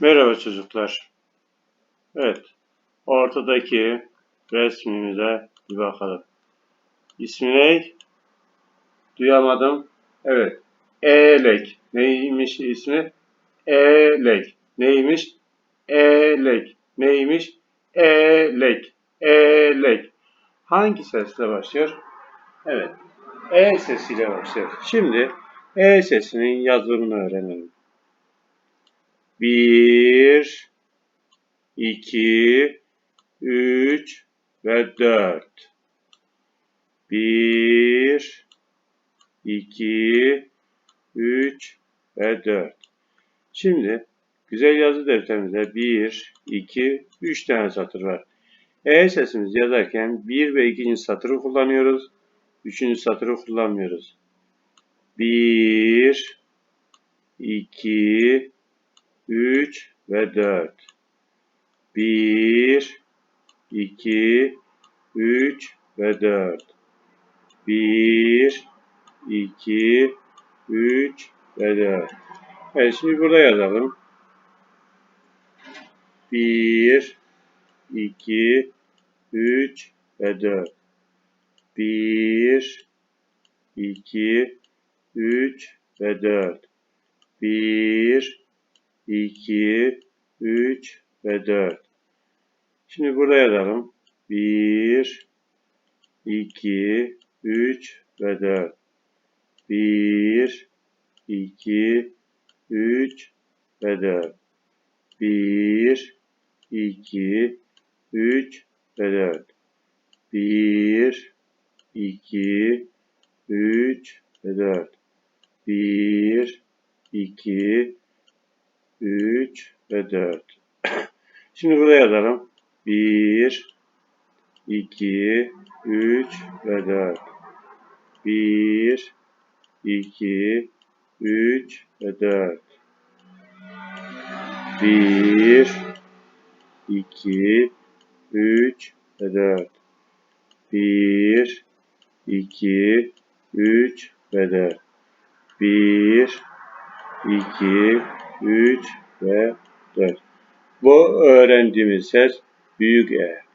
Merhaba çocuklar. Evet, ortadaki resmimize bir bakalım. İsmi ne? Duyamadım. Evet, Elek. Neymiş ismi? Elek. Neymiş? Elek. Neymiş? Elek. Elek. Hangi sesle başlıyor? Evet, E sesiyle başlıyor. Şimdi E sesinin yazılımını öğrenelim. Bir, iki, üç ve dört. Bir, iki, üç ve dört. Şimdi güzel yazı defterimizde bir, iki, üç tane satır var. E sesimizi yazarken bir ve ikinci satırı kullanıyoruz. Üçüncü satırı kullanmıyoruz. Bir, iki, 3 ve 4. 1, 2, 3 ve 4. 1, 2, 3 ve 4. Evet şimdi burada yazalım. 1, 2, 3 ve 4. 1, 2, 3 ve 4. 1, 2, 3 ve 4. Şimdi burada yazalım. 1, 2, 3 ve 4. 1, 2, 3 ve 4. 1, 2, 3 ve 4. 1, 2, 3 ve 4. 1, 2, 3 ve 4. Şimdi buraya yazalım. 1, 2, 3 ve 4. 1, 2, 3 ve 4. 1, 2, 3 ve 4. 1, 2, 3 ve 4. 1, 2, 3 ve 4. Bu öğrendiğimiz ses büyük E.